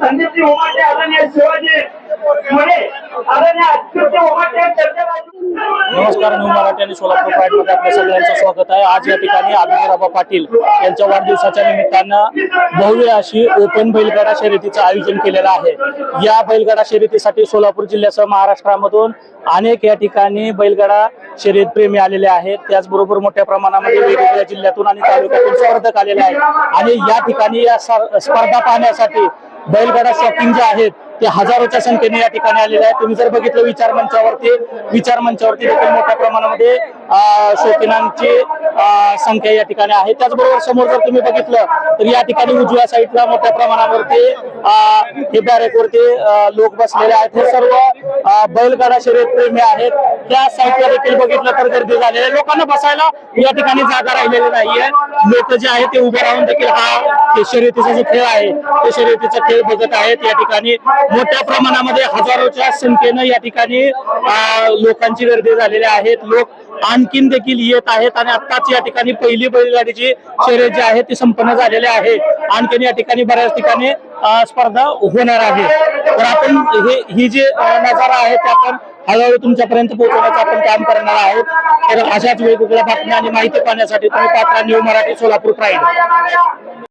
संदीपजी उमाटे आदरणीय शिवाजी मुळे आदरणीय अच्युतजी उमाटे चर्चा नमस्कार न्यू मराठी आणि सोलापूर प्राईडमध्ये आपल्या सगळ्यांचं स्वागत आहे. आज या ठिकाणी अभिजिराबा पाटील यांच्या वाढदिवसाच्या निमित्तानं भव्य अशी ओपन बैलगाडा शर्यतीचं आयोजन केलेलं आहे. या बैलगाडा शर्यतीसाठी सोलापूर जिल्ह्यासह महाराष्ट्रामधून अनेक या ठिकाणी बैलगाडा शर्यत प्रेमी आलेले आहेत. त्याचबरोबर मोठ्या प्रमाणामध्ये वेगवेगळ्या जिल्ह्यातून आणि तालुक्यातून स्पर्धक आलेले आहेत. आणि या ठिकाणी या स्पर्धा पाहण्यासाठी बैलगाडा शॉपिंग जे आहेत ते हजारोच्या संख्येने या ठिकाणी आलेले आहे तुम्ही जर बघितलं विचार मंचावरती विचार मंचावरती देखील मोठ्या प्रमाणामध्ये शौकीनांची संख्या या ठिकाणी आहे. त्याचबरोबर समोर जर तुम्ही बघितलं तर या ठिकाणी उजव्या साईडला मोठ्या प्रमाणावरती हे बॅरेकवरती लोक बसलेले आहेत. हे सर्व बैलगाडा शर्यत प्रेमी आहेत. त्या साईडला देखील बघितलं तर गर्दी झालेली आहे. लोकांना बसायला या ठिकाणी जागा राहिलेली नाहीये. लोक जे आहेत ते उभे राहून देखील हा शर्यतीचा जो खेळ आहे ते शर्यतीचा खेळ बघत आहेत. या ठिकाणी मोठ्या प्रमाणामध्ये हजारोच्या संख्येनं या ठिकाणी लोकांची गर्दी झालेली आहेत लोक आणखीन देखील येत आहेत आणि आत्ताच या ठिकाणी पहिली बैलगाडीची शर्यत जी आहे ती संपन्न झालेली आहे. आणखीन या ठिकाणी बऱ्याच ठिकाणी स्पर्धा होणार आहे. तर आपण हे ही जी नजारा आहे ते आपण हळूहळू तुमच्यापर्यंत पोहोचवण्याचं आपण काम करणार आहोत. तर अशाच वेगवेगळ्या बातम्या आणि माहिती पाहण्यासाठी तुम्ही पात्र न्यू मराठी सोलापूर प्राईड